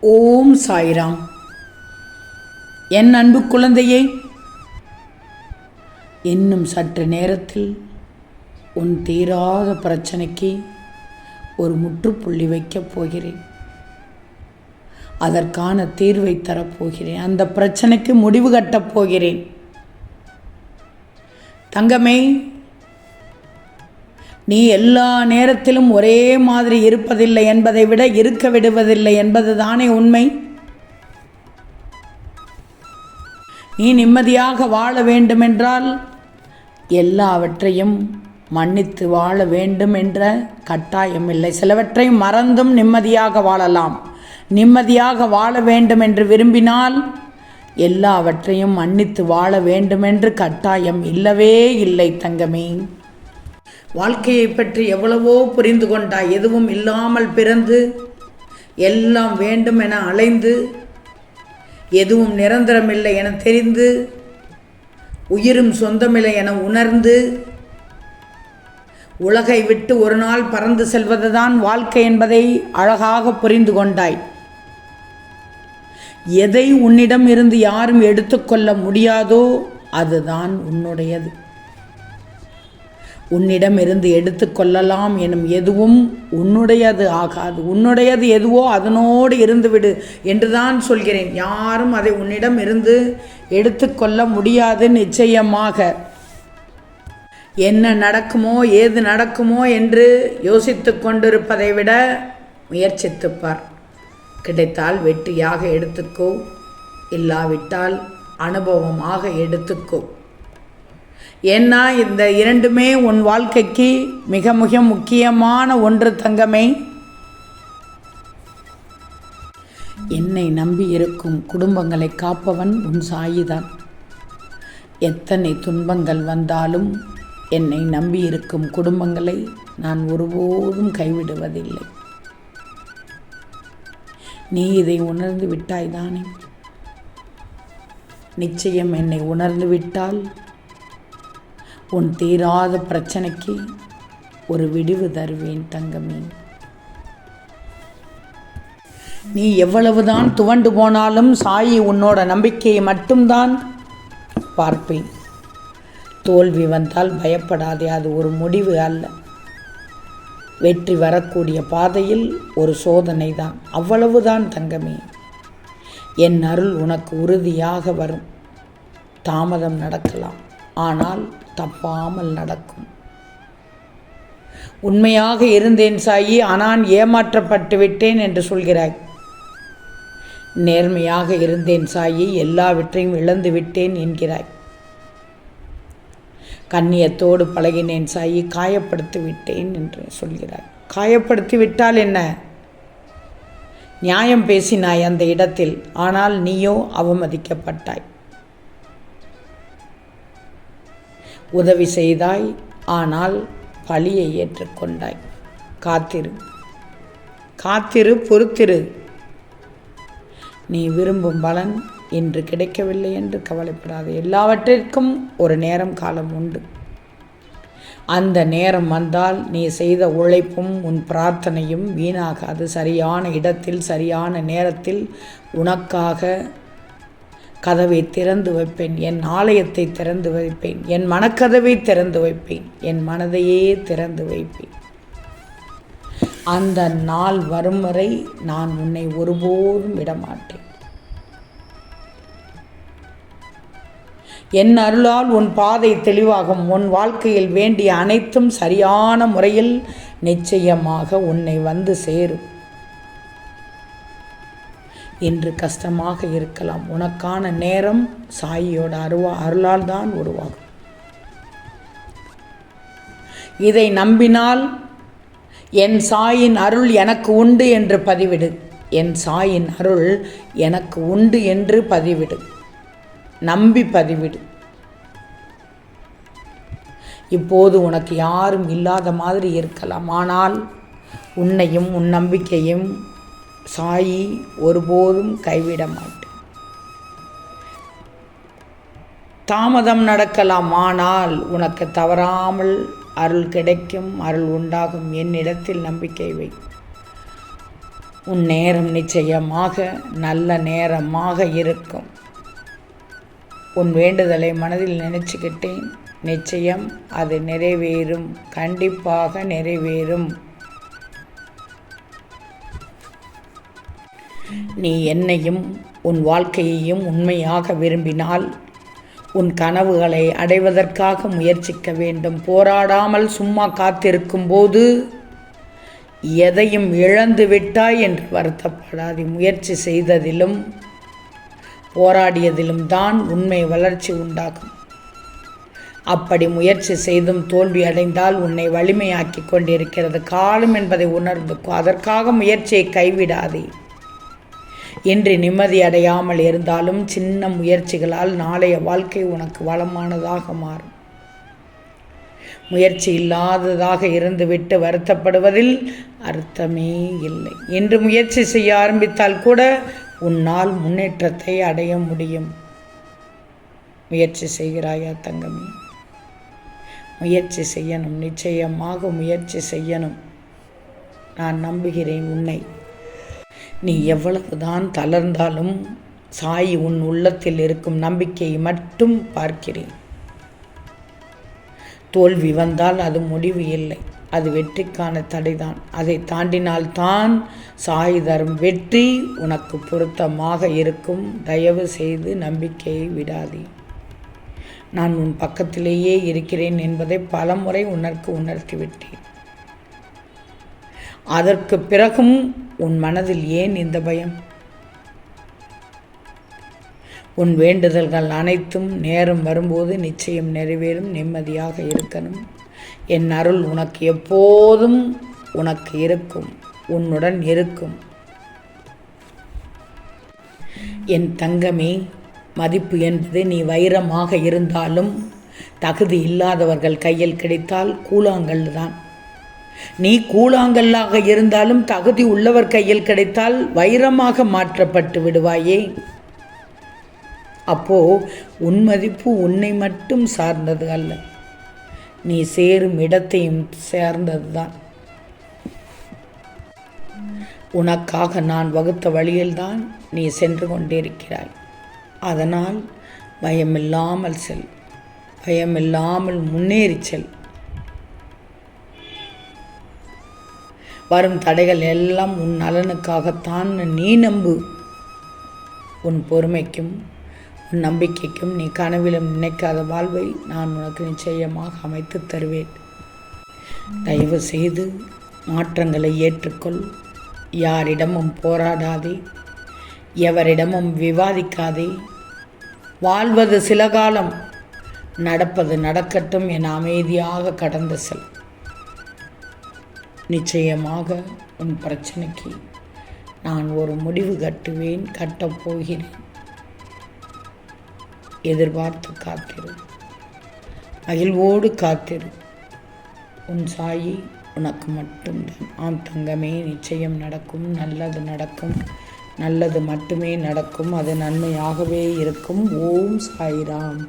ஓம் சாய்ராம். என் அன்பு குழந்தையே இன்னும் சற்று நேரத்தில் உன் தீராத பிரச்சனைக்கு ஒரு முற்றுப்புள்ளி வைக்கப் போகிறேன். அதற்கான தீர்வை தரப்போகிறேன் அந்த பிரச்சனைக்கு முடிவு கட்டப் போகிறேன். தங்கமே நீ எல்லா நேரத்திலும் ஒரே மாதிரி இருப்பதில்லை என்பதை விட இருக்க விடுவதில்லை என்பது தானே உண்மை? நீ நிம்மதியாக வாழ வேண்டுமென்றால் எல்லாவற்றையும் மன்னித்து வாழ வேண்டும் என்ற கட்டாயம் இல்லை. சிலவற்றை மறந்தும் நிம்மதியாக வாழலாம். நிம்மதியாக வாழ வேண்டும் என்று விரும்பினால் எல்லாவற்றையும் மன்னித்து வாழ வேண்டுமென்று கட்டாயம் இல்லவே இல்லை தங்கமே. வாழ்க்கையை பற்றி எவ்வளவோ புரிந்து கொண்டாய் எதுவும் இல்லாமல் பிறந்து எல்லாம் வேண்டும் என அலைந்து எதுவும் நிரந்தரமில்லை என தெரிந்து உயிரும் சொந்தமில்லை என உணர்ந்து உலகை விட்டு ஒரு நாள் பறந்து செல்வதுதான் வாழ்க்கை என்பதை அழகாக புரிந்து கொண்டாய். எதை உன்னிடம் இருந்து யாரும் எடுத்துக்கொள்ள முடியாதோ அதுதான் உன்னுடையது. உன்னிடம் இருந்து எடுத்துக்கொள்ளலாம் எனும் எதுவும் உன்னுடையது ஆகாது. உன்னுடையது எதுவோ அதனோடு இருந்துவிடு என்றுதான் சொல்கிறேன். யாரும் அதை உன்னிடம் இருந்து எடுத்துக்கொள்ள முடியாது நிச்சயமாக. என்ன நடக்குமோ ஏது நடக்குமோ என்று யோசித்து கொண்டிருப்பதை விட முயற்சித்துப்பார் கிடைத்தால் வெற்றியாக எடுத்துக்கோ. இல்லாவிட்டால் அனுபவமாக எடுத்துக்கோ. ஏன்னா இந்த இரண்டுமே உன் வாழ்க்கைக்கு மிக மிக முக்கியமான ஒன்று தங்கமே. என்னை நம்பி இருக்கும் குடும்பங்களை காப்பவன் உன் சாயிதான். எத்தனை துன்பங்கள் வந்தாலும் என்னை நம்பி இருக்கும் குடும்பங்களை நான் ஒருபோதும் கைவிடுவதில்லை. நீ இதை உணர்ந்து விட்டாய்தானே நிச்சயம் என்னை உணர்ந்து விட்டால் உன் தீராத பிரச்சனைக்கு ஒரு விடிவு தருவேன் தங்கமே. நீ எவ்வளவுதான் துவண்டு போனாலும் சாயி உன்னோட நம்பிக்கையை மட்டும்தான் பார்ப்பேன். தோல்வி வந்தால் பயப்படாதே அது ஒரு முடிவு அல்ல. வெற்றி வரக்கூடிய பாதையில் ஒரு சோதனை தான். அவ்வளவுதான் தங்கமே. என் அருள் உனக்கு உறுதியாக வரும். தாமதம் நடக்கலாம். ஆனால் தப்பாமல் நடக்கும். உண்மையாக இருந்தேன் சாயி ஆனால் ஏமாற்றப்பட்டு விட்டேன் என்று சொல்கிறாய். நேர்மையாக இருந்தேன் சாயி எல்லாவற்றையும் இழந்து விட்டேன் என்கிறாய். கண்ணியத்தோடு பழகினேன் சாயி காயப்படுத்தி விட்டேன் என்று சொல்கிறாய். காயப்படுத்தி விட்டால் என்ன? நியாயம் பேசினாய் அந்த இடத்தில் ஆனால் நீயோ அவமதிக்கப்பட்டாய். உதவி செய்தாய் ஆனால் பழியை ஏற்றுக்கொண்டாய். காத்திரு. காத்திரு பொறுத்திரு. நீ விரும்பும் பலன் இன்று கிடைக்கவில்லை என்று கவலைப்படாது. எல்லாவற்றிற்கும் ஒரு நேரம் காலம் உண்டு. அந்த நேரம் வந்தால் நீ செய்த உழைப்பும் உன் பிரார்த்தனையும் வீணாகாது. சரியான இடத்தில் சரியான நேரத்தில் உனக்காக கதவை திறந்து வைப்பேன். என் ஆலயத்தை திறந்து வைப்பேன். என் மனக்கதவை திறந்து வைப்பேன். என் மனதையே திறந்து வைப்பேன். அந்த நாள் வரும் வரை நான் உன்னை ஒருபோதும் விடமாட்டேன். என் அருளால் உன் பாதை தெளிவாகும். உன் வாழ்க்கையில் வேண்டிய அனைத்தும் சரியான முறையில் நிச்சயமாக உன்னை வந்து சேரும். இன்று கஷ்டமாக இருக்கலாம். உனக்கான நேரம் சாயியோட அருவா அருளால் தான் உருவாகும். இதை நம்பினால் என் சாயின் அருள் எனக்கு உண்டு என்று பதிவிடு. என் சாயின் அருள் எனக்கு உண்டு என்று பதிவிடு. நம்பி பதிவிடு. இப்போது உனக்கு யாரும் இல்லாத மாதிரி இருக்கலாம். ஆனால் உன்னையும் உன் நம்பிக்கையும் சாயி ஒருபோதும் கைவிட மாட்டேன் தாமதம் நடக்கலாம் ஆனால் உனக்கு தவறாமல் அருள் கிடைக்கும் அருள் உண்டாகும் என்னிடத்தில் நம்பிக்கை வை. உன் நேரம் நிச்சயமாக நல்ல நேரமாக இருக்கும். உன் வேண்டுதலை மனதில் நினச்சிக்கிட்டேன். நிச்சயம் அது நிறைவேறும் கண்டிப்பாக நிறைவேறும். நீ என்னையும் உன் வாழ்க்கையையும் உண்மையாக விரும்பினால் உன் கனவுகளை அடைவதற்காக முயற்சிக்க வேண்டும். போராடாமல் சும்மா காத்திருக்கும் போது எதையும் இழந்து விட்டாய் என்று வருத்தப்படாதே. முயற்சி செய்ததிலும் போராடியதிலும் தான் உண்மை வளர்ச்சி உண்டாகும். அப்படி முயற்சி செய்தும் தோல்வி அடைந்தால் உன்னை வலிமையாக்கி கொண்டிருக்கிறது. காலம் என்பதை உணர்ந்து அதற்காக முயற்சியை கைவிடாதே. இன்று நிம்மதி அடையாமல் இருந்தாலும் சின்ன முயற்சிகளால் நாளைய வாழ்க்கை உனக்கு வளமானதாக மாறும். முயற்சி இல்லாததாக இருந்துவிட்டு வருத்தப்படுவதில் அர்த்தமே இல்லை. என்று முயற்சி செய்ய ஆரம்பித்தால் கூட உன்னால் முன்னேற்றத்தை அடைய முடியும். முயற்சி செய்கிறாயா தங்கமே? முயற்சி செய்யணும். நிச்சயமாக முயற்சி செய்யணும். நான் நம்புகிறேன் உன்னை. நீ எவ்வளவுதான் தளர்ந்தாலும் சாய் உன் உள்ளத்தில் இருக்கும் நம்பிக்கையை மட்டும் பார்க்கிறேன். தோல்வி வந்தால் அது முடிவு இல்லை. அது வெற்றிக்கான தடைதான். அதை தாண்டினால்தான் சாய் தரும் வெற்றி உனக்கு பொருத்தமாக இருக்கும். தயவு செய்து நம்பிக்கையை விடாதே. நான் உன் பக்கத்திலேயே இருக்கிறேன் என்பதை பலமுறை உனக்கு உணர்த்திவிட்டேன். அதற்கு பிறகும் உன் மனதில் ஏன் இந்த பயம்? உன் வேண்டுதல்கள் அனைத்தும் நேரம் வரும்போது நிச்சயம் நிறைவேறும் நிம்மதியாக இருக்கணும். என் அருள் உனக்கு எப்போதும் உனக்கு இருக்கும் உன்னுடன் இருக்கும். என் தங்கமே மதிப்பு என்பது நீ வைரமாக இருந்தாலும் தகுதி இல்லாதவர்கள் கையில் கிடைத்தால் கூழாங்கல் தான். நீ கூழாங்கல்லாக இருந்தாலும் தகுதி உள்ளவர் கையில் கிடைத்தால் வைரமாக மாற்றப்பட்டு விடுவாயே. அப்போ உன் மதிப்பு உன்னை மட்டும் சார்ந்தது அல்ல. நீ சேரும் இடத்தையும் சேர்ந்தது தான். உனக்காக நான் வகுத்த வழியில்தான் நீ சென்று கொண்டிருக்கிறாய். அதனால் பயமில்லாமல் செல். பயமில்லாமல் முன்னேறி செல். வரும் தடைகள் எல்லாம் உன் நலனுக்காகத்தான். நீ நம்பு. உன் பொறுமைக்கும் உன் நம்பிக்கைக்கும் நீ கனவிலும் நினைக்காத வாழ்வை நான் உனக்கு நிச்சயமாக அமைத்து தருவேன். தயவு செய்து மாற்றங்களை ஏற்றுக்கொள். யாரிடமும் போராடாதே. எவரிடமும் விவாதிக்காதே. வாழ்வது சில காலம் நடப்பது நடக்கட்டும் என அமைதியாக கடந்து செல். நிச்சயமாக உன் பிரச்சனைக்கு நான் ஒரு முடிவு கட்டுவேன் கட்டப் போகிறேன். எதிர்பார்த்து காத்திரு. மகிழ்வோடு காத்திரு. உன் சாயி உனக்கு மட்டும்தான். ஆம் தங்கமே நிச்சயம் நடக்கும். நல்லது நடக்கும். நல்லது மட்டுமே நடக்கும். அது நன்மையாகவே இருக்கும். ஓம் சாய்ராம்.